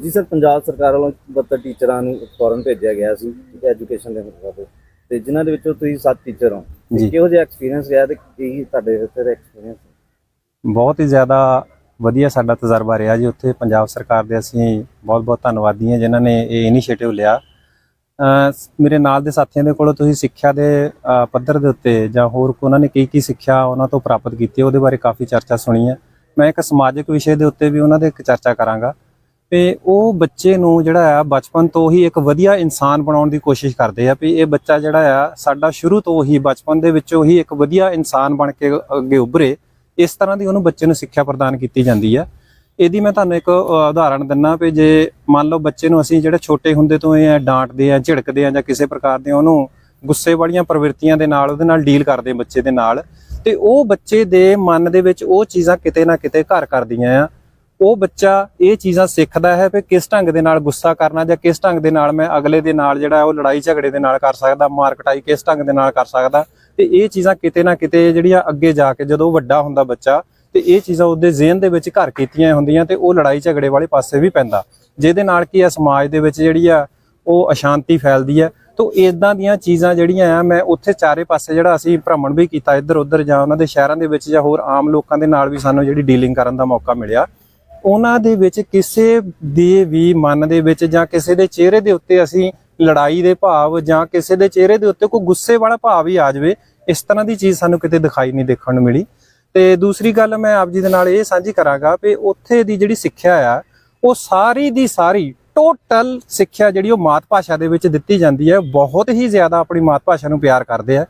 ਜੀ ਸਰ ਪੰਜਾਬ ਸਰਕਾਰ ਵੱਲੋਂ 72 ਟੀਚਰਾਂ ਨੂੰ ਫੋਰਨ ਭੇਜਿਆ ਗਿਆ ਸੀ ਐਜੂਕੇਸ਼ਨ ਦੇ ਮਤਲਬ ਤੇ ਜਿਨ੍ਹਾਂ ਦੇ ਵਿੱਚੋਂ ਤੁਸੀਂ 7 ਟੀਚਰ ਹੋ। ਕਿਹੋ ਜਿਹਾ ਐਕਸਪੀਰੀਅੰਸ ਰਿਹਾ ਤੇ ਕੀ ਤੁਹਾਡੇ ਉੱਤੇ ਦਾ ਐਕਸਪੀਰੀਅੰਸ ਬਹੁਤ ਹੀ ਜ਼ਿਆਦਾ ਵਧੀਆ ਸਾਡਾ ਤਜਰਬਾ ਰਿਹਾ ਜੀ ਉੱਥੇ। ਪੰਜਾਬ ਸਰਕਾਰ ਦੇ ਅਸੀਂ ਬਹੁਤ-ਬਹੁਤ ਧੰਨਵਾਦੀ ਹਾਂ ਜਿਨ੍ਹਾਂ ਨੇ ਇਹ ਇਨੀਸ਼ੀਏਟਿਵ ਲਿਆ। ਮੇਰੇ ਨਾਲ ਦੇ ਸਾਥੀਆਂ ਦੇ ਕੋਲੋਂ ਤੁਸੀਂ ਸਿੱਖਿਆ ਦੇ ਪੱਧਰ ਦੇ ਉੱਤੇ ਜਾਂ ਹੋਰ ਉਹਨਾਂ ਨੇ ਕੀ ਕੀ ਸਿੱਖਿਆ ਉਹਨਾਂ ਤੋਂ ਪ੍ਰਾਪਤ ਕੀਤੀ ਉਹਦੇ ਬਾਰੇ ਕਾਫੀ ਚਰਚਾ ਸੁਣੀ ਹੈ। ਮੈਂ ਇੱਕ ਸਮਾਜਿਕ ਵਿਸ਼ੇ ਦੇ ਉੱਤੇ ਵੀ ਉਹਨਾਂ ਦੇ ਇੱਕ ਚਰਚਾ ਕਰਾਂਗਾ। ਤੇ ਉਹ ਬੱਚੇ ਨੂੰ ਜਿਹੜਾ ਆ ਬਚਪਨ ਤੋਂ ਹੀ ਇੱਕ ਵਧੀਆ ਇਨਸਾਨ ਬਣਾਉਣ ਦੀ ਕੋਸ਼ਿਸ਼ ਕਰਦੇ ਆ ਵੀ ਇਹ ਬੱਚਾ ਜਿਹੜਾ ਆ ਸਾਡਾ ਸ਼ੁਰੂ ਤੋਂ ਹੀ ਬਚਪਨ ਦੇ ਵਿੱਚੋਂ ਹੀ ਇੱਕ ਵਧੀਆ ਇਨਸਾਨ ਬਣ ਕੇ ਅੱਗੇ ਉਭਰੇ ਇਸ ਤਰ੍ਹਾਂ ਦੀ ਉਹਨੂੰ ਬੱਚੇ ਨੂੰ ਸਿੱਖਿਆ ਪ੍ਰਦਾਨ ਕੀਤੀ ਜਾਂਦੀ ਆ। ਇਹਦੀ ਮੈਂ ਤੁਹਾਨੂੰ ਇੱਕ ਅ, ਉਦਾਹਰਣ ਦਿੰਨਾ ਵੀ ਜੇ ਮੰਨ ਲਓ ਬੱਚੇ ਨੂੰ ਅਸੀਂ ਜਿਹੜੇ ਛੋਟੇ ਹੁੰਦੇ ਤੋਂ ਇਹ ਡਾਂਟਦੇ ਆ ਝਿੜਕਦੇ ਆ ਜਾਂ ਕਿਸੇ ਪ੍ਰਕਾਰ ਦੇ ਉਹਨੂੰ ਗੁੱਸੇ ਵਾਲੀਆਂ ਪ੍ਰਵਿਰਤੀਆਂ ਦੇ ਨਾਲ ਉਹਦੇ ਨਾਲ ਡੀਲ ਕਰਦੇ ਬੱਚੇ ਦੇ ਨਾਲ ਤੇ ਉਹ ਬੱਚੇ ਦੇ ਮਨ ਦੇ ਵਿੱਚ ਉਹ ਚੀਜ਼ਾਂ ਕਿਤੇ ਨਾ ਕਿਤੇ ਘਰ ਕਰਦੀਆਂ ਆ। ਉਹ ਬੱਚਾ ਇਹ ਚੀਜ਼ਾਂ ਸਿੱਖਦਾ ਹੈ ਕਿ ਕਿਸ ਢੰਗ ਦੇ ਨਾਲ ਗੁੱਸਾ ਕਰਨਾ ਜਾਂ ਕਿਸ ਢੰਗ ਦੇ ਨਾਲ ਮੈਂ ਅਗਲੇ ਦੇ ਨਾਲ ਜਿਹੜਾ ਉਹ ਲੜਾਈ ਝਗੜੇ ਦੇ ਨਾਲ ਕਰ ਸਕਦਾ ਮਾਰਕਟਾਈ ਕਿਸ ਢੰਗ ਦੇ ਨਾਲ ਕਰ ਸਕਦਾ। ਤੇ ਇਹ ਚੀਜ਼ਾਂ ਕਿਤੇ ਨਾ ਕਿਤੇ ਜਿਹੜੀਆਂ ਅੱਗੇ ਜਾ ਕੇ ਜਦੋਂ ਵੱਡਾ ਹੁੰਦਾ ਬੱਚਾ, ਤੇ ਇਹ ਚੀਜ਼ਾਂ ਉਹਦੇ ਜ਼ਿਹਨ ਦੇ ਵਿੱਚ ਘਰ ਕੀਤੀਆਂ ਹੁੰਦੀਆਂ ਤੇ ਉਹ ਲੜਾਈ ਝਗੜੇ ਵਾਲੇ ਪਾਸੇ ਵੀ ਪੈਂਦਾ। ਜਿਹਦੇ ਨਾਲ ਕੀ ਆ, ਸਮਾਜ ਦੇ ਵਿੱਚ ਜਿਹੜੀ ਆ ਉਹ ਅਸ਼ਾਂਤੀ ਫੈਲਦੀ ਹੈ ਤੋਂ ਇਦਾਂ ਦੀਆਂ ਚੀਜ਼ਾਂ ਜਿਹੜੀਆਂ ਆ, ਮੈਂ ਉੱਥੇ ਚਾਰੇ ਪਾਸੇ ਜਿਹੜਾ ਅਸੀਂ ਭ੍ਰਮਣ ਵੀ ਕੀਤਾ ਇੱਧਰ ਉੱਧਰ ਜਾਂ ਉਹਨਾਂ ਦੇ ਸ਼ਹਿਰਾਂ ਦੇ ਵਿੱਚ ਜਾਂ ਹੋਰ ਆਮ ਲੋਕਾਂ ਦੇ ਨਾਲ ਵੀ ਸਾਨੂੰ ਜਿਹੜੀ ਡੀਲਿੰਗ ਕਰਨ ਦਾ ਮੌਕਾ ਮਿਲਿਆ। ਉਹਨਾਂ ਦੇ ਵਿੱਚ ਕਿਸੇ ਦੇ ਵੀ ਮਨ ਦੇ ਵਿੱਚ ਜਾਂ ਕਿਸੇ ਦੇ ਚਿਹਰੇ ਦੇ ਉੱਤੇ ਅਸੀਂ ਲੜਾਈ ਦੇ ਭਾਵ ਜਾਂ ਕਿਸੇ ਦੇ ਚਿਹਰੇ ਦੇ ਉੱਤੇ ਕੋਈ ਗੁੱਸੇ ਵਾਲਾ ਭਾਵ ਹੀ ਆ ਜਾਵੇ, ਇਸ ਤਰ੍ਹਾਂ ਦੀ ਚੀਜ਼ ਸਾਨੂੰ ਕਿਤੇ ਦਿਖਾਈ ਨਹੀਂ ਦੇਖਣ ਨੂੰ ਮਿਲੀ। ਤੇ ਦੂਸਰੀ ਗੱਲ ਮੈਂ ਆਪ ਜੀ ਦੇ ਨਾਲ ਇਹ ਸਾਂਝੀ ਕਰਾਂਗਾ ਵੀ ਉੱਥੇ ਦੀ ਜਿਹੜੀ ਸਿੱਖਿਆ ਆ, ਉਹ ਸਾਰੀ ਦੀ ਸਾਰੀ ਟੋਟਲ ਸਿੱਖਿਆ ਜਿਹੜੀ ਉਹ ਮਾਤ ਭਾਸ਼ਾ ਦੇ ਵਿੱਚ ਦਿੱਤੀ ਜਾਂਦੀ ਹੈ, ਬਹੁਤ ਹੀ ਜ਼ਿਆਦਾ ਆਪਣੀ ਮਾਤ ਭਾਸ਼ਾ ਨੂੰ ਪਿਆਰ ਕਰਦੇ ਆ।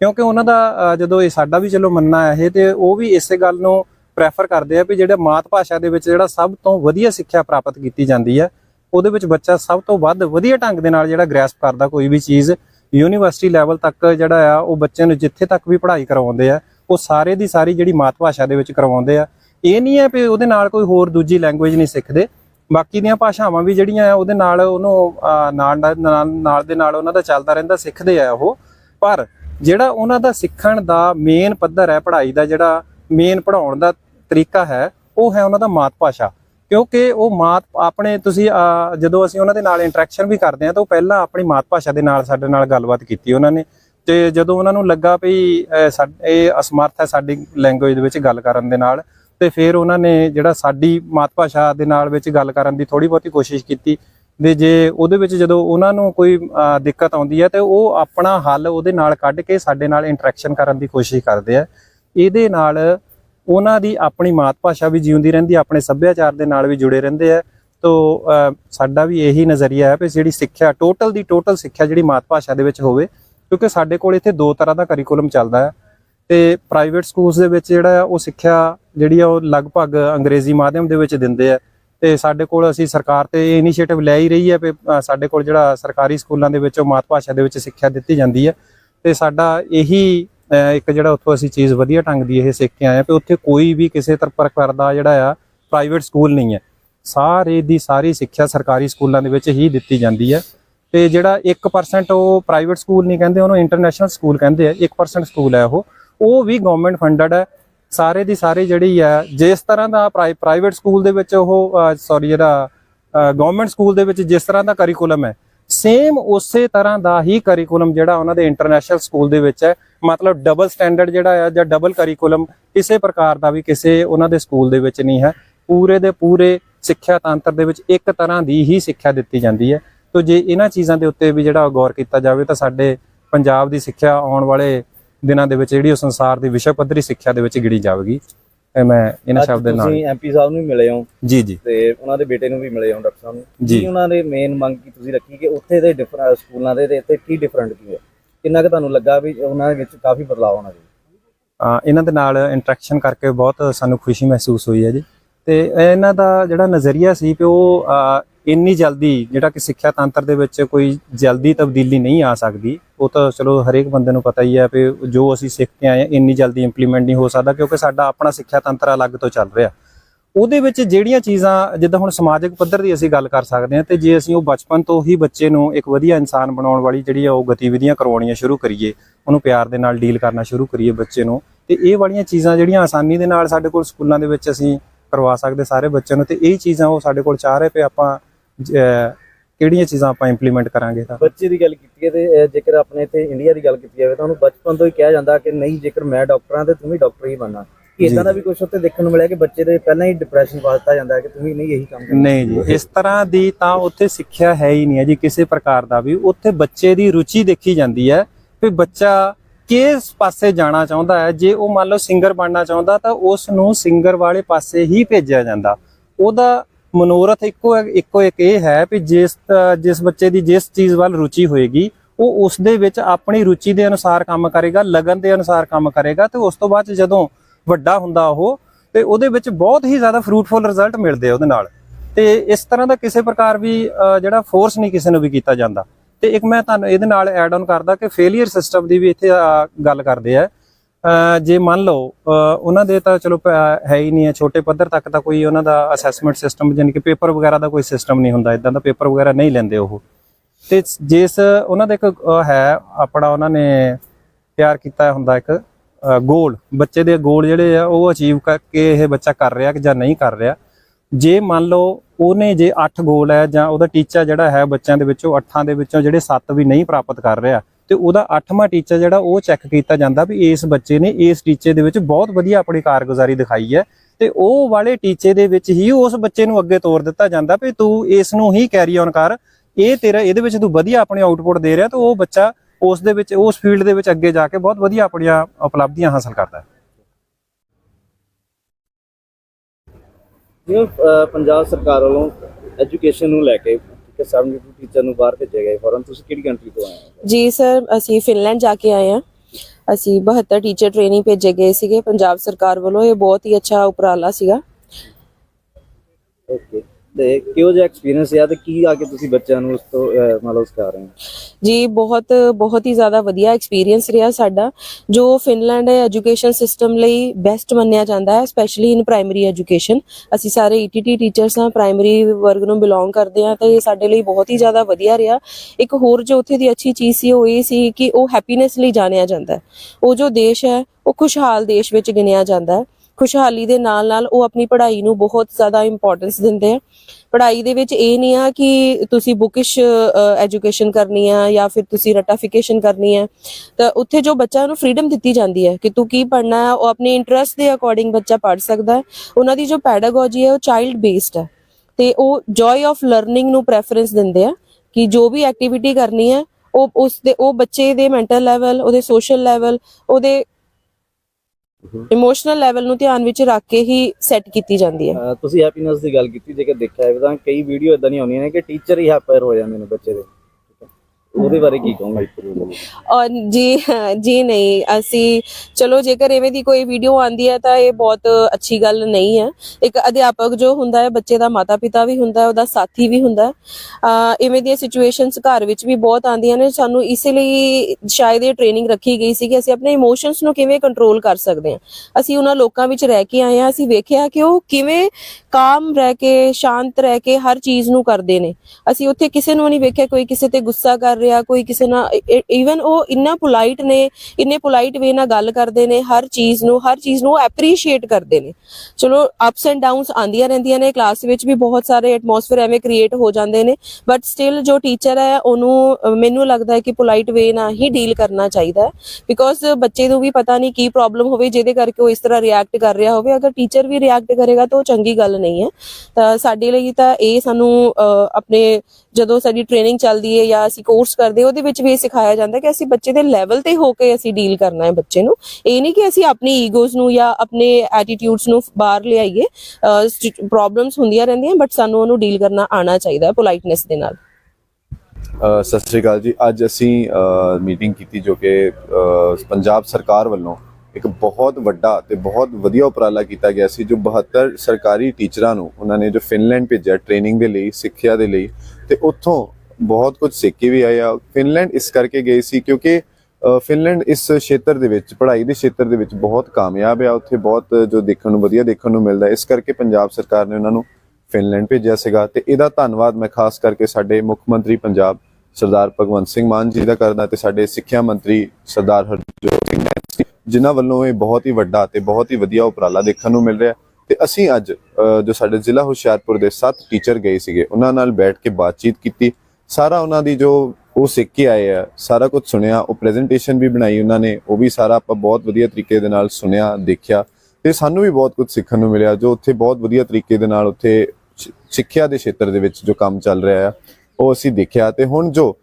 ਕਿਉਂਕਿ ਉਹਨਾਂ ਦਾ ਜਦੋਂ ਇਹ ਸਾਡਾ ਵੀ ਚਲੋ ਮੰਨਣਾ ਹੈ ਇਹ ਤੇ ਉਹ ਵੀ ਇਸੇ ਗੱਲ ਨੂੰ ਪ੍ਰੈਫਰ ਕਰਦੇ ਆ ਵੀ ਜਿਹੜਾ ਮਾਤ ਭਾਸ਼ਾ ਦੇ ਵਿੱਚ ਜਿਹੜਾ ਸਭ ਤੋਂ ਵਧੀਆ ਸਿੱਖਿਆ ਪ੍ਰਾਪਤ ਕੀਤੀ ਜਾਂਦੀ ਹੈ ਉਹਦੇ ਵਿੱਚ ਬੱਚਾ ਸਭ ਤੋਂ ਵੱਧ ਵਧੀਆ ਢੰਗ ਦੇ ਨਾਲ ਜਿਹੜਾ ਗ੍ਰੈਸਪ ਕਰਦਾ ਕੋਈ ਵੀ ਚੀਜ਼ ਯੂਨੀਵਰਸਿਟੀ ਲੈਵਲ ਤੱਕ ਜਿਹੜਾ ਆ, ਉਹ ਬੱਚੇ ਨੂੰ ਜਿੱਥੇ ਤੱਕ ਵੀ ਪੜ੍ਹਾਈ ਕਰਵਾਉਂਦੇ ਆ, ਉਹ ਸਾਰੇ ਦੀ ਸਾਰੀ ਜਿਹੜੀ ਮਾਤ ਭਾਸ਼ਾ ਦੇ ਵਿੱਚ ਕਰਵਾਉਂਦੇ ਆ। ਇਹ ਨਹੀਂ ਹੈ ਵੀ ਉਹਦੇ ਨਾਲ ਕੋਈ ਹੋਰ ਦੂਜੀ ਲੈਂਗੁਏਜ ਨਹੀਂ ਸਿੱਖਦੇ। ਬਾਕੀ ਦੀਆਂ ਭਾਸ਼ਾਵਾਂ ਵੀ ਜਿਹੜੀਆਂ ਆ, ਉਹਦੇ ਨਾਲ ਉਹਨੂੰ ਨਾਲ ਨਾਲ ਨਾਲ ਦੇ ਨਾਲ ਉਹਨਾਂ ਦਾ ਚੱਲਦਾ ਰਹਿੰਦਾ, ਸਿੱਖਦੇ ਆ ਉਹ। ਪਰ ਜਿਹੜਾ ਉਹਨਾਂ ਦਾ ਸਿੱਖਣ ਦਾ ਮੇਨ ਪੱਧਰ ਹੈ, ਪੜ੍ਹਾਈ ਦਾ ਜਿਹੜਾ ਮੇਨ ਪੜਾਉਣ ਦਾ ਤਰੀਕਾ ਹੈ, ਉਹ ਹੈ ਉਹਨਾਂ ਦਾ ਮਾਤ ਭਾਸ਼ਾ। ਕਿਉਂਕਿ ਉਹ ਮਾਤ, ਆਪਣੇ ਤੁਸੀਂ ਜਦੋਂ ਅਸੀਂ ਉਹਨਾਂ ਦੇ ਨਾਲ ਇੰਟਰੈਕਸ਼ਨ ਵੀ ਕਰਦੇ ਆ ਤਾਂ ਉਹ ਪਹਿਲਾਂ ਆਪਣੀ ਮਾਤ ਭਾਸ਼ਾ ਦੇ ਨਾਲ ਸਾਡੇ ਨਾਲ ਗੱਲਬਾਤ ਕੀਤੀ ਉਹਨਾਂ ਨੇ। ਤੇ ਜਦੋਂ ਉਹਨਾਂ ਨੂੰ ਲੱਗਾ ਵੀ ਸਾ- ਇਹ ਅਸਮਰਥ ਹੈ ਸਾਡੀ ਲੈਂਗੁਏਜ ਦੇ ਵਿੱਚ ਗੱਲ ਕਰਨ ਦੇ ਨਾਲ, ਤੇ ਫਿਰ ਉਹਨਾਂ ਨੇ ਜਿਹੜਾ ਸਾਡੀ ਮਾਤ ਭਾਸ਼ਾ ਦੇ ਨਾਲ ਵਿੱਚ ਗੱਲ ਕਰਨ ਦੀ ਥੋੜੀ ਬਹੁਤੀ ਕੋਸ਼ਿਸ਼ ਕੀਤੀ। ਦੇ ਜੇ ਉਹਦੇ ਵਿੱਚ ਜਦੋਂ ਉਹਨਾਂ ਨੂੰ ਕੋਈ ਦਿੱਕਤ ਆਉਂਦੀ ਹੈ, ਤੇ ਉਹ ਆਪਣਾ ਹੱਲ ਉਹਦੇ ਨਾਲ ਕੱਢ ਕੇ ਸਾਡੇ ਨਾਲ ਇੰਟਰੈਕਸ਼ਨ ਕਰਨ ਦੀ ਕੋਸ਼ਿਸ਼ ਕਰਦੇ ਆ। ਇਹਦੇ ਨਾਲ ਉਹਨਾਂ ਦੀ ਆਪਣੀ ਮਾਤ ਭਾਸ਼ਾ ਵੀ ਜਿਉਂਦੀ ਰਹਿੰਦੀ ਆਪਣੇ ਸੱਭਿਆਚਾਰ ਦੇ ਨਾਲ ਵੀ ਜੁੜੇ ਰਹਿੰਦੇ ਆ ਤੋ ਸਾਡਾ ਵੀ ਇਹੀ ਨਜ਼ਰੀਆ ਹੈ ਕਿ ਜਿਹੜੀ ਸਿੱਖਿਆ ਟੋਟਲ ਦੀ ਟੋਟਲ ਸਿੱਖਿਆ ਜਿਹੜੀ ਮਾਤ ਭਾਸ਼ਾ ਦੇ ਵਿੱਚ ਹੋਵੇ, ਕਿਉਂਕਿ ਸਾਡੇ ਕੋਲ ਇੱਥੇ ਦੋ ਤਰ੍ਹਾਂ ਦਾ ਕਰਿਕੂਲਮ ਚੱਲਦਾ ਹੈ। ਤੇ ਪ੍ਰਾਈਵੇਟ ਸਕੂਲਸ ਦੇ ਵਿੱਚ ਜਿਹੜਾ ਉਹ ਸਿੱਖਿਆ ਜਿਹੜੀ ਆ ਉਹ ਲਗਭਗ ਅੰਗਰੇਜ਼ੀ ਮਾਧਿਅਮ ਦੇ ਵਿੱਚ ਦਿੰਦੇ ਆ ਤੇ ਸਾਡੇ ਕੋਲ ਅਸੀਂ ਸਰਕਾਰ ਤੇ ਇਹ ਇਨੀਸ਼ੀਏਟਿਵ ਲੈ ਹੀ ਰਹੀ ਹੈ ਕਿ ਸਾਡੇ ਕੋਲ ਜਿਹੜਾ ਸਰਕਾਰੀ ਸਕੂਲਾਂ ਦੇ ਵਿੱਚ ਉਹ ਮਾਤ ਭਾਸ਼ਾ ਦੇ ਵਿੱਚ ਸਿੱਖਿਆ ਦਿੱਤੀ ਜਾਂਦੀ ਹੈ। ਤੇ ਸਾਡਾ ਇਹੀ ਇੱਕ ਜਿਹੜਾ ਉੱਥੋਂ ਅਸੀਂ ਚੀਜ਼ ਵਧੀਆ ਢੰਗ ਦੀ ਇਹ ਸਿੱਖ ਕੇ ਆਏ ਆ ਕਿ ਉੱਥੇ ਕੋਈ ਵੀ ਕਿਸੇ ਪ੍ਰਕਾਰ ਦਾ ਜਿਹੜਾ ਆ ਪ੍ਰਾਈਵੇਟ ਸਕੂਲ ਨਹੀਂ ਹੈ। ਸਾਰੇ ਦੀ ਸਾਰੀ ਸਿੱਖਿਆ ਸਰਕਾਰੀ ਸਕੂਲਾਂ ਦੇ ਵਿੱਚ ਹੀ ਦਿੱਤੀ ਜਾਂਦੀ ਹੈ। ਤੇ ਜਿਹੜਾ 1% ਉਹ ਪ੍ਰਾਈਵੇਟ ਸਕੂਲ ਨਹੀਂ ਕਹਿੰਦੇ, ਉਹਨੂੰ ਇੰਟਰਨੈਸ਼ਨਲ ਸਕੂਲ ਕਹਿੰਦੇ ਆ। 1% ਸਕੂਲ ਹੈ ਉਹ। ਉਹ ਵੀ ਗਵਰਨਮੈਂਟ ਫੰਡਡ ਹੈ। ਸਾਰੇ ਦੀ ਸਾਰੀ ਜਿਹੜੀ ਹੈ ਜਿਸ ਤਰ੍ਹਾਂ ਦਾ ਪ੍ਰਾਈਵੇਟ ਸਕੂਲ ਦੇ ਵਿੱਚ ਉਹ ਸੌਰੀ ਜਿਹੜਾ ਗਵਰਨਮੈਂਟ ਸਕੂਲ ਦੇ ਵਿੱਚ ਜਿਸ ਤਰ੍ਹਾਂ ਦਾ ਕਰਿਕੂਲਮ ਹੈ ਸੇਮ ਉਸੇ ਤਰ੍ਹਾਂ ਦਾ ਹੀ ਕਰਿਕੂਲਮ ਜਿਹੜਾ ਉਹਨਾਂ ਦੇ ਇੰਟਰਨੈਸ਼ਨਲ ਸਕੂਲ ਦੇ ਵਿੱਚ ਹੈ। ਮਤਲਬ ਡਬਲ ਸਟੈਂਡਰਡ ਜਿਹੜਾ ਆ ਜਾਂ ਡਬਲ ਕਰਿਕੂਲਮ ਕਿਸੇ ਪ੍ਰਕਾਰ ਦਾ ਵੀ ਕਿਸੇ ਉਹਨਾਂ ਦੇ ਸਕੂਲ ਦੇ ਵਿੱਚ ਨਹੀਂ ਹੈ। ਪੂਰੇ ਦੇ ਪੂਰੇ ਸਿੱਖਿਆ ਤੰਤਰ ਦੇ ਵਿੱਚ ਇੱਕ ਤਰ੍ਹਾਂ ਦੀ ਹੀ ਸਿੱਖਿਆ ਦਿੱਤੀ ਜਾਂਦੀ ਹੈ। ਤੋ ਜੇ ਇਹਨਾਂ ਚੀਜ਼ਾਂ ਦੇ ਉੱਤੇ ਵੀ ਜਿਹੜਾ ਗੌਰ ਕੀਤਾ ਜਾਵੇ ਤਾਂ ਸਾਡੇ ਪੰਜਾਬ ਦੀ ਸਿੱਖਿਆ ਆਉਣ ਵਾਲੇ ਦਿਨਾਂ ਦੇ ਵਿੱਚ ਜਿਹੜੀ ਉਹ ਸੰਸਾਰ ਦੀ ਵਿਸ਼ਵ ਪੱਧਰੀ ਸਿੱਖਿਆ ਦੇ ਵਿੱਚ ਗਿਣੀ ਜਾਵੇਗੀ। ਇਹ ਮੈਂ ਇਹਨਾਂ ਸ਼ਬਦ ਦੇ ਨਾਲ ਤੁਸੀਂ ਐਮਪੀ ਸਾਹਿਬ ਨੂੰ ਵੀ ਮਿਲੇ ਹੋ। ਜੀ ਜੀ। ਤੇ ਉਹਨਾਂ ਦੇ ਬੇਟੇ ਨੂੰ ਵੀ ਮਿਲੇ ਹੋ ਡਾਕਟਰ ਸਾਹਿਬ ਨੂੰ। ਜੀ। ਉਹਨਾਂ ਦੇ ਮੇਨ ਮੰਗ ਕੀ ਤੁਸੀਂ ਰੱਖੀ ਕਿ ਉੱਥੇ ਦੇ ਡਿਫਰੈਂਟ ਸਕੂਲਾਂ ਦੇ ਤੇ ਇੱਥੇ ਕੀ ਡਿਫਰੈਂਟ ਕੀ ਹੈ? ਕਿੰਨਾ ਕੁ ਤੁਹਾਨੂੰ ਲੱਗਾ ਵੀ ਉਹਨਾਂ ਦੇ ਵਿੱਚ ਕਾਫੀ ਬਦਲਾਅ ਹੋਣਾ ਅ, ਇਹਨਾਂ ਦੇ ਨਾਲ ਇੰਟਰੈਕਸ਼ਨ ਕਰਕੇ ਬਹੁਤ ਸਾਨੂੰ ਖੁਸ਼ੀ ਮਹਿਸੂਸ ਹੋਈ ਹੈ ਜੀ। ਤੇ ਇਹਨਾਂ ਦਾ ਜਿਹੜਾ ਨਜ਼ਰੀਆ ਸੀ ਕਿ ਉਹ ਇੰਨੀ ਜਲਦੀ ਜਿਹੜਾ ਕਿ ਸਿੱਖਿਆ ਤੰਤਰ ਦੇ ਵਿੱਚ ਕੋਈ ਜਲਦੀ ਤਬਦੀਲੀ ਨਹੀਂ ਆ ਸਕਦੀ ਉਹ ਤਾਂ ਚਲੋ ਹਰੇਕ ਬੰਦੇ ਨੂੰ ਪਤਾ ਹੀ ਹੈ ਵੀ ਜੋ ਅਸੀਂ ਸਿੱਖ ਕੇ ਆਏ ਇੰਨੀ ਜਲਦੀ ਇੰਪਲੀਮੈਂਟ ਨਹੀਂ ਹੋ ਸਕਦਾ ਕਿਉਂਕਿ ਸਾਡਾ ਆਪਣਾ ਸਿੱਖਿਆ ਤੰਤਰ ਅਲੱਗ ਤੋਂ ਚੱਲ ਰਿਹਾ। ਉਹਦੇ ਵਿੱਚ ਜਿਹੜੀਆਂ ਚੀਜ਼ਾਂ, ਜਿੱਦਾਂ ਹੁਣ ਸਮਾਜਿਕ ਪੱਧਰ ਦੀ ਅਸੀਂ ਗੱਲ ਕਰ ਸਕਦੇ ਹਾਂ ਤੇ ਜੇ ਅਸੀਂ ਉਹ ਬਚਪਨ ਤੋਂ ਹੀ ਬੱਚੇ ਨੂੰ ਇੱਕ ਵਧੀਆ ਇਨਸਾਨ ਬਣਾਉਣ ਵਾਲੀ ਜਿਹੜੀ ਆ ਉਹ ਗਤੀਵਿਧੀਆਂ ਕਰਵਾਉਣੀਆਂ ਸ਼ੁਰੂ ਕਰੀਏ, ਉਹਨੂੰ ਪਿਆਰ ਦੇ ਨਾਲ ਡੀਲ ਕਰਨਾ ਸ਼ੁਰੂ ਕਰੀਏ ਬੱਚੇ ਨੂੰ, ਤੇ ਇਹ ਵਾਲੀਆਂ ਚੀਜ਼ਾਂ ਜਿਹੜੀਆਂ ਆਸਾਨੀ ਦੇ ਨਾਲ ਸਾਡੇ ਕੋਲ ਸਕੂਲਾਂ ਦੇ ਵਿੱਚ ਅਸੀਂ ਕਰਵਾ ਸਕਦੇ ਸਾਰੇ ਬੱਚਿਆਂ ਨੂੰ, ਤੇ ਇਹ ਚੀਜ਼ਾਂ ਉਹ ਸਾਡੇ ਕੋਲ ਚਾਹ ਰਹੇ ਪਏ ਆਪਾਂ ਕਿਹੜੀਆਂ ਚੀਜ਼ਾਂ ਆਪਾਂ ਇੰਪਲੀਮੈਂਟ ਕਰਾਂਗੇ ਤਾਂ? ਬੱਚੇ ਦੀ ਗੱਲ ਕੀਤੀ ਹੈ ਤੇ ਜੇਕਰ ਆਪਣੇ ਇੱਥੇ ਇੰਡੀਆ ਦੀ ਗੱਲ ਕੀਤੀ ਜਾਵੇ ਤਾਂ ਉਹਨੂੰ ਬਚਪਨ ਤੋਂ ਹੀ ਕਿਹਾ ਜਾਂਦਾ ਕਿ ਨਹੀਂ ਜੇਕਰ ਮੈਂ ਡਾਕਟਰ ਹਾਂ ਤੇ ਤੂੰ ਵੀ ਡਾਕਟਰ ਹੀ ਬਣਨਾ। ਇਦਾਂ ਦਾ ਵੀ ਕੁਝ ਉੱਥੇ ਦੇਖਣ ਨੂੰ ਮਿਲਿਆ ਕਿ ਬੱਚੇ ਦੇ ਪਹਿਲਾਂ ਹੀ ਡਿਪਰੈਸ਼ਨ ਦਿੱਤਾ ਜਾਂਦਾ ਕਿ ਤੂੰ ਵੀ ਨਹੀਂ ਇਹੀ ਕੰਮ ਕਰਨਾ। ਨਹੀਂ ਜੀ ਇਸ ਤਰ੍ਹਾਂ ਦੀ ਤਾਂ ਉੱਥੇ ਸਿੱਖਿਆ ਹੈ ਹੀ ਨਹੀਂ ਹੈ ਜੀ ਕਿਸੇ ਪ੍ਰਕਾਰ ਦਾ ਵੀ। ਉੱਥੇ ਬੱਚੇ ਦੀ ਰੁਚੀ ਦੇਖੀ ਜਾਂਦੀ ਹੈ ਵੀ ਬੱਚਾ ਕਿਸ ਪਾਸੇ ਜਾਣਾ ਚਾਹੁੰਦਾ ਹੈ। ਜੇ ਉਹ ਮੰਨ ਲਓ ਸਿੰਗਰ ਬਣਨਾ ਚਾਹੁੰਦਾ ਤਾਂ ਉਸ ਨੂੰ ਸਿੰਗਰ ਵਾਲੇ ਪਾਸੇ ਹੀ ਭੇਜਿਆ ਜਾਂਦਾ। ਉਹਦਾ ਮਨੋਰਥ ਇੱਕੋ ਇੱਕੋ ਇੱਕ ਇਹ ਹੈ ਵੀ ਜਿਸ ਜਿਸ ਬੱਚੇ ਦੀ ਜਿਸ ਚੀਜ਼ ਵੱਲ ਰੁਚੀ ਹੋਏਗੀ, ਉਹ ਉਸ ਦੇ ਵਿੱਚ ਆਪਣੀ ਰੁਚੀ ਦੇ ਅਨੁਸਾਰ ਕੰਮ ਕਰੇਗਾ, ਲਗਨ ਦੇ ਅਨੁਸਾਰ ਕੰਮ ਕਰੇਗਾ ਤੇ ਉਸ ਤੋਂ ਬਾਅਦ ਜਦੋਂ ਵੱਡਾ ਹੁੰਦਾ ਉਹ, ਤੇ ਉਹਦੇ ਵਿੱਚ ਬਹੁਤ ਹੀ ਜ਼ਿਆਦਾ ਫਰੂਟਫੁਲ ਰਿਜ਼ਲਟ ਮਿਲਦੇ ਆ ਉਹਦੇ ਨਾਲ। ਤੇ ਇਸ ਤਰ੍ਹਾਂ ਦਾ ਕਿਸੇ ਪ੍ਰਕਾਰ ਵੀ ਜਿਹੜਾ ਫੋਰਸ ਨਹੀਂ ਕਿਸੇ ਨੂੰ ਵੀ ਕੀਤਾ ਜਾਂਦਾ। ਤੇ ਇੱਕ ਮੈਂ ਤੁਹਾਨੂੰ ਇਹਦੇ ਨਾਲ ਐਡ ਆਨ ਕਰਦਾ ਕਿ ਫੇਲਿਅਰ ਸਿਸਟਮ ਦੀ ਵੀ ਇੱਥੇ ਗੱਲ ਕਰਦੇ ਆ। ਜੇ ਮੰਨ ਲਓ ਉਹਨਾਂ ਦੇ ਤਾਂ ਚਲੋ ਪ- ਹੈ ਹੀ ਨਹੀਂ ਹੈ। ਛੋਟੇ ਪੱਧਰ ਤੱਕ ਤਾਂ ਕੋਈ ਉਹਨਾਂ ਦਾ ਅਸੈਸਮੈਂਟ ਸਿਸਟਮ ਯਾਨੀ ਕਿ ਪੇਪਰ ਵਗੈਰਾ ਦਾ ਕੋਈ ਸਿਸਟਮ ਨਹੀਂ ਹੁੰਦਾ। ਇਦਾਂ ਦਾ ਪੇਪਰ ਵਗੈਰਾ ਨਹੀਂ ਲੈਂਦੇ ਉਹ। ਤੇ ਜਿਸ ਉਹਨਾਂ ਦਾ ਇੱਕ ਹੈ, ਆਪਣਾ ਉਹਨਾਂ ਨੇ ਤਿਆਰ ਕੀਤਾ ਹੁੰਦਾ ਇੱਕ ਗੋਲ ਬੱਚੇ ਦੇ ਗੋਲ ਜਿਹੜੇ ਆ, ਉਹ ਅਚੀਵ ਕਰਕੇ ਇਹ ਬੱਚਾ ਕਰ ਰਿਹਾ ਕਿ ਜਾਂ ਨਹੀਂ ਕਰ ਰਿਹਾ। ਜੇ ਮੰਨ ਲਓ, ਉਹਨੇ ਜੇ 8 ਗੋਲ ਹੈ ਜਾਂ ਉਹਦਾ ਟੀਚਾ ਜਿਹੜਾ ਹੈ, ਬੱਚਿਆਂ ਦੇ ਵਿੱਚੋਂ 8 ਦੇ ਵਿੱਚੋਂ ਜਿਹੜੇ 7 ਵੀ ਨਹੀਂ ਪ੍ਰਾਪਤ ਕਰ ਰਿਹਾ ਤੇ ਉਹਦਾ 8ਵਾਂ ਟੀਚਾ ਜਿਹੜਾ ਉਹ ਚੈੱਕ ਕੀਤਾ ਜਾਂਦਾ ਵੀ ਇਸ ਬੱਚੇ ਨੇ ਇਸ ਟੀਚੇ ਦੇ ਵਿੱਚ ਬਹੁਤ ਵਧੀਆ ਆਪਣੀ ਕਾਰਗੁਜ਼ਾਰੀ ਦਿਖਾਈ ਹੈ ਤੇ ਉਹ ਵਾਲੇ ਟੀਚੇ ਦੇ ਵਿੱਚ ਹੀ ਉਸ ਬੱਚੇ ਨੂੰ ਅੱਗੇ ਤੋਰ ਦਿੱਤਾ ਜਾਂਦਾ ਵੀ ਤੂੰ ਇਸ ਨੂੰ ਹੀ ਕੈਰੀ ਔਨ ਕਰ। ਇਹ ਤੇਰਾ, ਇਹਦੇ ਵਿੱਚ ਤੂੰ ਵਧੀਆ ਆਪਣੀ ਆਊਟਪੁੱਟ ਦੇ ਰਿਹਾ ਤੇ ਉਹ ਬੱਚਾ ਉਸ ਦੇ ਵਿੱਚ, ਉਸ ਫੀਲਡ ਦੇ ਵਿੱਚ ਅੱਗੇ ਜਾ ਕੇ ਬਹੁਤ ਵਧੀਆ ਆਪਣੀਆਂ ਉਪਲਬਧੀਆਂ ਹਾਸਲ ਕਰਦਾ ਹੈ। ਜਿਵੇਂ ਪੰਜਾਬ ਸਰਕਾਰ ਵੱਲੋਂ ਐਜੂਕੇਸ਼ਨ ਨੂੰ ਲੈ ਕੇ ਕਿ 72 ਟੀਚਰ ਨੂੰ ਬਾਹਰ ਭੇਜੇ ਗਏ ਫੋਰਨ ਤੁਸੀਂ ਕਿਹੜੀ ਕੰਟਰੀ ਤੋਂ ਆਏ ਹੋ? ਜੀ ਸਰ ਅਸੀਂ ਫਿਨਲੈਂਡ ਜਾ ਕੇ ਆਏ ਹਾਂ। ਅਸੀਂ 72 ਟੀਚਰ ਟ੍ਰੇਨਿੰਗ ਭੇਜੇ ਗਏ ਸੀਗੇ ਪੰਜਾਬ ਸਰਕਾਰ ਵੱਲੋਂ। ਇਹ ਬਹੁਤ ਹੀ ਅੱਛਾ ਉਪਰਾਲਾ ਸੀਗਾ। ਓਕੇ ਤੇ ਕਿਹੋ ਜਿਹਾ ਐਕਸਪੀਰੀਅੰਸ ਹੈ ਤੇ ਕੀ ਆ ਕੇ ਤੁਸੀਂ ਬੱਚਿਆਂ ਨੂੰ ਉਸ ਤੋਂ ਅਹ, ਸਿਖਾ ਰਹੇ ਹੋ? ਜੀ ਬਹੁਤ ਬਹੁਤ ਹੀ ਜ਼ਿਆਦਾ ਵਧੀਆ ਐਕਸਪੀਰੀਅੰਸ ਰਿਹਾ ਸਾਡਾ ਜੋ ਫਿਨਲੈਂਡ ਐਜੂਕੇਸ਼ਨ ਸਿਸਟਮ ਲਈ ਬੈਸਟ ਮੰਨਿਆ ਜਾਂਦਾ ਹੈ ਸਪੈਸ਼ਲੀ ਇਨ ਪ੍ਰਾਇਮਰੀ ਐਜੂਕੇਸ਼ਨ ਅਸੀਂ ਸਾਰੇ ਈਟੀਟੀ ਟੀਚਰਸ ਹਾਂ ਪ੍ਰਾਇਮਰੀ ਵਰਗ ਨੂੰ ਬਿਲੋਂਗ ਕਰਦੇ ਹਾਂ ਤੇ ਇਹ ਸਾਡੇ ਲਈ ਬਹੁਤ ਹੀ ਜ਼ਿਆਦਾ ਵਧੀਆ ਰਿਹਾ। ਇੱਕ ਹੋਰ ਜੋ ਉੱਥੇ ਦੀ ਅੱਛੀ ਚੀਜ਼ ਸੀ ਉਹ ਇਹ ਸੀ ਕਿ ਉਹ ਹੈਪੀਨੈਸ ਲਈ ਜਾਣਿਆ ਜਾਂਦਾ ਹੈ। ਉਹ ਜੋ ਦੇਸ਼ ਹੈ ਉਹ ਖੁਸ਼ਹਾਲ ਦੇਸ਼ ਵਿੱਚ ਗਿਣਿਆ ਜਾਂਦਾ ਹੈ। ਖੁਸ਼ਹਾਲੀ ਦੇ ਨਾਲ ਨਾਲ ਉਹ ਆਪਣੀ ਪੜ੍ਹਾਈ ਨੂੰ ਬਹੁਤ ਜ਼ਿਆਦਾ ਇੰਪੋਰਟੈਂਸ ਦਿੰਦੇ ਆ। ਪੜ੍ਹਾਈ ਦੇ ਵਿੱਚ ਇਹ ਨਹੀਂ ਆ ਕਿ ਤੁਸੀਂ ਬੁਕਿਸ਼ ਐਜੂਕੇਸ਼ਨ ਕਰਨੀ ਆ ਜਾਂ ਫਿਰ ਤੁਸੀਂ ਰਟਾਫਿਕੇਸ਼ਨ ਕਰਨੀ ਹੈ ਤਾਂ ਉੱਥੇ ਜੋ ਬੱਚਾ ਨੂੰ ਫ੍ਰੀडम ਦਿੱਤੀ ਜਾਂਦੀ ਹੈ ਕਿ ਤੂੰ ਕੀ ਪੜ੍ਹਨਾ ਹੈ ਉਹ ਆਪਣੇ ਇੰਟਰਸਟ ਦੇ ਅਕੋਰਡਿੰਗ ਬੱਚਾ ਪੜ੍ਹ ਸਕਦਾ। ਹੈ ਉਹਨਾਂ ਦੀ ਜੋ ਪੈਡਾਗੋਜੀ ਹੈ ਉਹ ਚਾਈਲਡ ਬੇਸਡ ਹੈ ਤੇ ਉਹ ਜੋਏ ਆਫ ਲਰਨਿੰਗ ਨੂੰ ਪ੍ਰੈਫਰੈਂਸ ਦਿੰਦੇ ਆ ਕਿ ਜੋ ਵੀ ਐਕਟੀਵਿਟੀ ਕਰਨੀ ਹੈ ਉਹ ਉਸ ਦੇ, ਉਹ ਬੱਚੇ ਦੇ ਮੈਂਟਲ ਲੈਵਲ ਉਹਦੇ ਸੋਸ਼ਲ ਲੈਵਲ ਉਹਦੇ ਇਮੋਸ਼ਨਲ ਲੈਵਲ ਨੂੰ ਧਿਆਨ ਵਿੱਚ ਰੱਖ ਕੇ ਹੀ ਸੈੱਟ ਕੀਤੀ ਜਾਂਦੀ ਹੈ। ਤੁਸੀਂ ਹੈਪੀਨੈਸ ਦੀ ਗੱਲ ਕੀਤੀ, ਜੇਕਰ ਦੇਖਿਆ ਜਾਵੇ ਤਾਂ ਕਈ ਵੀਡੀਓ ਇਦਾਂ ਦੀਆਂ ਆਉਂਦੀਆਂ ਨੇ ਕਿ ਟੀਚਰ ਹੀ ਹੈਪਰ ਹੋ ਜਾਂਦੇ ਨੇ ਬੱਚੇ ਦੇ। ਉਹਦੇ ਬਾਰੇ ਕੀ ਕਹੋਗੇ? ਔਰ ਜੀ ਜੀ ਨਹੀਂ ਅਸੀਂ ਚਲੋ ਜੇਕਰ ਐਵੇਂ ਦੀ ਕੋਈ ਵੀਡੀਓ ਆਂਦੀ ਹੈ ਤਾਂ ਇਹ ਬਹੁਤ ਅੱਛੀ ਗੱਲ ਨਹੀਂ ਹੈ। ਇੱਕ ਅਧਿਆਪਕ ਜੋ ਹੁੰਦਾ ਹੈ ਬੱਚੇ ਦਾ ਮਾਤਾ ਪਿਤਾ ਵੀ ਹੁੰਦਾ ਹੈ ਉਹਦਾ ਸਾਥੀ ਵੀ ਹੁੰਦਾ ਇਵੇਂ ਦੀਆਂ ਸਿਚੁਏਸ਼ਨਸ ਘਰ ਵਿੱਚ ਵੀ ਬਹੁਤ ਆਂਦੀਆਂ ਨੇ। ਸਾਨੂੰ ਇਸੇ ਲਈ ਸ਼ਾਇਦ ਇਹ ਟ੍ਰੇਨਿੰਗ ਰੱਖੀ ਗਈ ਸੀ ਕਿ ਅਸੀਂ ਆਪਣੇ ਇਮੋਸ਼ਨਸ ਨੂੰ ਕਿਵੇਂ ਕੰਟਰੋਲ ਕਰ ਸਕਦੇ ਹਾਂ। ਅਸੀਂ ਉਹਨਾਂ ਲੋਕਾਂ ਵਿੱਚ ਰਹਿ ਕੇ ਆਏ ਹਾਂ। ਅਸੀਂ ਵੇਖਿਆ ਕਿ ਉਹ ਕਿਵੇਂ ਕਾਮ ਰਹਿ ਕੇ ਸ਼ਾਂਤ ਰਹਿ ਕੇ ਹਰ ਚੀਜ਼ ਨੂੰ ਕਰਦੇ ਨੇ। ਅਸੀਂ ਉੱਥੇ ਕਿਸੇ ਨੂੰ ਨਹੀਂ ਵੇਖਿਆ ਕੋਈ ਕਿਸੇ ਤੇ ਗੁੱਸਾ ਕਰ ਰਿਹਾ, ਕੋਈ ਕਿਸੇ ਨਾਲ ਇਵਨ ਉਹ ਇੰਨਾ ਪੋਲਾਈਟ ਨੇ, ਇੰਨੇ ਪੋਲਾਈਟ ਵੇ ਨਾਲ ਗੱਲ ਕਰਦੇ ਨੇ, ਹਰ ਚੀਜ਼ ਨੂੰ, ਹਰ ਚੀਜ਼ ਨੂੰ ਐਪਰੀਸ਼ੀਏਟ ਕਰਦੇ ਨੇ। ਚਲੋ ਅਪਸ ਐਂਡ ਡਾਊਨਸ ਆਂਦੀਆਂ ਰਹਿੰਦੀਆਂ ਨੇ ਕਲਾਸ ਵਿੱਚ ਵੀ ਬਹੁਤ ਸਾਰੇ ਐਟਮੋਸਫੇਅਰ ਐਵੇਂ ਕ੍ਰੀਏਟ ਹੋ ਜਾਂਦੇ ਨੇ ਬਟ ਸਟਿਲ ਜੋ ਟੀਚਰ ਹੈ, ਉਹਨੂੰ ਮੈਨੂੰ ਲੱਗਦਾ ਹੈ ਕਿ ਪੋਲਾਈਟ ਵੇ ਨਾਲ ਹੀ ਡੀਲ ਕਰਨਾ ਚਾਹੀਦਾ ਹੈ ਬਿਕੋਜ਼ ਬੱਚੇ ਨੂੰ ਵੀ ਪਤਾ ਨਹੀਂ ਕੀ ਪ੍ਰੋਬਲਮ ਹੋਵੇ, ਜਿਹਦੇ ਕਰਕੇ ਉਹ ਇਸ ਤਰ੍ਹਾਂ ਰਿਐਕਟ ਕਰ ਰਿਹਾ ਹੋਵੇ। ਅਗਰ ਟੀਚਰ ਵੀ ਰਿਐਕਟ ਕਰੇਗਾ ਤਾਂ ਉਹ ਚੰਗੀ ਗੱਲ ਨਹੀਂ ਹੈ। ਤਾਂ ਸਾਡੇ ਲਈ ਤਾਂ ਇਹ ਸਾਨੂੰ ਆਪਣੇ ਜਦੋਂ ਸਾਡੀ ਟ੍ਰੇਨਿੰਗ ਚੱਲਦੀ ਹੈ ਜਾਂ ਅਸੀਂ ਕੋਰਸ ਕਰਦੇ ਉਹਦੇ ਵਿੱਚ ਵੀ ਸਿਖਾਇਆ ਜਾਂਦਾ ਕਿ ਅਸੀਂ ਬੱਚੇ ਦੇ ਲੈਵਲ ਤੇ ਹੋ ਕੇ ਅਸੀਂ ਡੀਲ ਕਰਨਾ ਹੈ ਬੱਚੇ ਨੂੰ। ਇਹ ਨਹੀਂ ਕਿ ਅਸੀਂ ਆਪਣੀ ਈਗੋਜ਼ ਨੂੰ ਜਾਂ ਆਪਣੇ ਐਟੀਟਿਊਡਸ ਨੂੰ ਬਾਹਰ ਲਿਆਈਏ ਪ੍ਰੋਬਲਮਸ ਹੁੰਦੀਆਂ ਰਹਿੰਦੀਆਂ ਬਟ ਸਾਨੂੰ ਉਹਨੂੰ ਡੀਲ ਕਰਨਾ ਆਣਾ ਚਾਹੀਦਾ ਹੈ ਪੋਲਾਈਟਨੈਸ ਦੇ ਨਾਲ। ਸਤਿ ਸ੍ਰੀ ਅਕਾਲ ਜੀ। ਅੱਜ ਅਸੀਂ ਮੀਟਿੰਗ ਕੀਤੀ ਜੋ ਕਿ ਪੰਜਾਬ ਸਰਕਾਰ ਵੱਲੋਂ ਇੱਕ ਬਹੁਤ ਵੱਡਾ ਤੇ ਬਹੁਤ ਵਧੀਆ ਉਪਰਾਲਾ ਕੀਤਾ ਗਿਆ ਸੀ, ਜੋ 72 ਸਰਕਾਰੀ ਟੀਚਰਾਂ ਨੂੰ ਉਹਨਾਂ ਨੇ ਜੋ ਫਿਨਲੈਂਡ ਭੇਜਿਆ ਟ੍ਰੇਨਿੰਗ ਦੇ ਲਈ, ਸਿੱਖਿਆ ਦੇ ਲਈ ਤੇ ਉੱਥੋਂ ਬਹੁਤ ਕੁਝ ਸਿੱਖ ਕੇ ਵੀ ਆਏ ਆ ਫਿਨਲੈਂਡ ਇਸ ਕਰਕੇ ਗਏ ਸੀ ਕਿਉਂਕਿ ਫਿਨਲੈਂਡ ਇਸ ਖੇਤਰ ਦੇ ਵਿੱਚ ਪੜ੍ਹਾਈ ਦੇ ਖੇਤਰ ਦੇ ਵਿੱਚ ਬਹੁਤ ਕਾਮਯਾਬ ਆ। ਉੱਥੇ ਬਹੁਤ ਜੋ ਦੇਖਣ ਨੂੰ ਵਧੀਆ ਦੇਖਣ ਨੂੰ ਮਿਲਦਾ। ਇਸ ਕਰਕੇ ਪੰਜਾਬ ਸਰਕਾਰ ਨੇ ਉਹਨਾਂ ਨੂੰ ਫਿਨਲੈਂਡ ਭੇਜਿਆ ਸੀਗਾ। ਤੇ ਇਹਦਾ ਧੰਨਵਾਦ ਮੈਂ ਖਾਸ ਕਰਕੇ ਸਾਡੇ ਮੁੱਖ ਮੰਤਰੀ ਪੰਜਾਬ ਸਰਦਾਰ ਭਗਵੰਤ ਸਿੰਘ ਮਾਨ ਜੀ ਦਾ ਕਰਦਾ ਤੇ ਸਾਡੇ ਸਿੱਖਿਆ ਮੰਤਰੀ ਸਰਦਾਰ ਹਰਜੋਤ ਸਿੰਘ ਮਾਨ ਜੀ, ਜਿਨ੍ਹਾਂ ਵੱਲੋਂ ਇਹ ਬਹੁਤ ਹੀ ਵੱਡਾ ਤੇ ਬਹੁਤ ਹੀ ਵਧੀਆ ਉਪਰਾਲਾ ਦੇਖਣ ਨੂੰ ਮਿਲ ਰਿਹਾ। ਤੇ ਅਸੀਂ ਅੱਜ ਜੋ ਸਾਡੇ ਜ਼ਿਲ੍ਹਾ ਹੁਸ਼ਿਆਰਪੁਰ ਦੇ 7 ਟੀਚਰ ਗਏ ਸੀਗੇ, ਉਹਨਾਂ ਨਾਲ ਬੈਠ ਕੇ ਬਾਤਚੀਤ ਕੀਤੀ। ਸਾਰਾ ਉਹਨਾਂ ਦੀ ਜੋ ਉਹ ਸਿੱਖ ਕੇ ਆਏ ਆ, ਸਾਰਾ ਕੁਝ ਸੁਣਿਆ, ਉਹ ਪ੍ਰੈਜੈਂਟੇਸ਼ਨ ਵੀ ਬਣਾਈ ਉਹਨਾਂ ਨੇ, ਉਹ ਵੀ ਸਾਰਾ ਆਪਾਂ ਬਹੁਤ ਵਧੀਆ ਤਰੀਕੇ ਦੇ ਨਾਲ ਸੁਣਿਆ, ਦੇਖਿਆ। ਤੇ ਸਾਨੂੰ ਵੀ ਬਹੁਤ ਕੁਝ ਸਿੱਖਣ ਨੂੰ ਮਿਲਿਆ, ਜੋ ਉੱਥੇ ਬਹੁਤ ਵਧੀਆ ਤਰੀਕੇ ਦੇ ਨਾਲ ਉੱਥੇ ਸਿੱਖਿਆ ਦੇ ਖੇਤਰ ਦੇ ਵਿੱਚ ਜੋ ਕੰਮ ਚੱਲ ਰਿਹਾ ਆ, ਉਹ ਅਸੀਂ ਦੇਖਿਆ। ਤੇ ਹੁਣ ਜੋ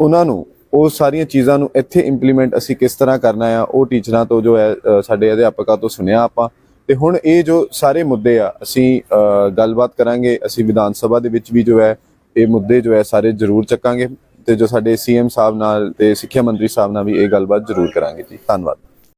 ਉਹਨਾਂ ਨੂੰ, ਉਹ ਸਾਰੀਆਂ ਚੀਜ਼ਾਂ ਨੂੰ ਇੱਥੇ ਇੰਪਲੀਮੈਂਟ ਅਸੀਂ ਕਿਸ ਤਰ੍ਹਾਂ ਕਰਨਾ ਆ, ਉਹ ਟੀਚਰਾਂ ਤੋਂ ਜੋ ਹੈ ਸਾਡੇ ਅਧਿਆਪਕਾਂ ਤੋਂ ਸੁਣਿਆ ਆਪਾਂ। ਤੇ ਹੁਣ ਇਹ ਜੋ ਸਾਰੇ ਮੁੱਦੇ ਆ ਅਸੀਂ ਅ, ਗੱਲਬਾਤ ਕਰਾਂਗੇ ਅਸੀਂ ਵਿਧਾਨ ਸਭਾ ਦੇ ਵਿੱਚ ਵੀ ਜੋ ਹੈ ਇਹ ਮੁੱਦੇ ਜੋ ਹੈ ਸਾਰੇ ਜ਼ਰੂਰ ਚੱਕਾਂਗੇ ਤੇ ਜੋ ਸਾਡੇ ਸੀਐਮ ਸਾਹਿਬ ਨਾਲ ਤੇ ਸਿੱਖਿਆ ਮੰਤਰੀ ਸਾਹਿਬ ਨਾਲ ਵੀ ਇਹ ਗੱਲਬਾਤ ਜ਼ਰੂਰ ਕਰਾਂਗੇ ਜੀ। ਧੰਨਵਾਦ।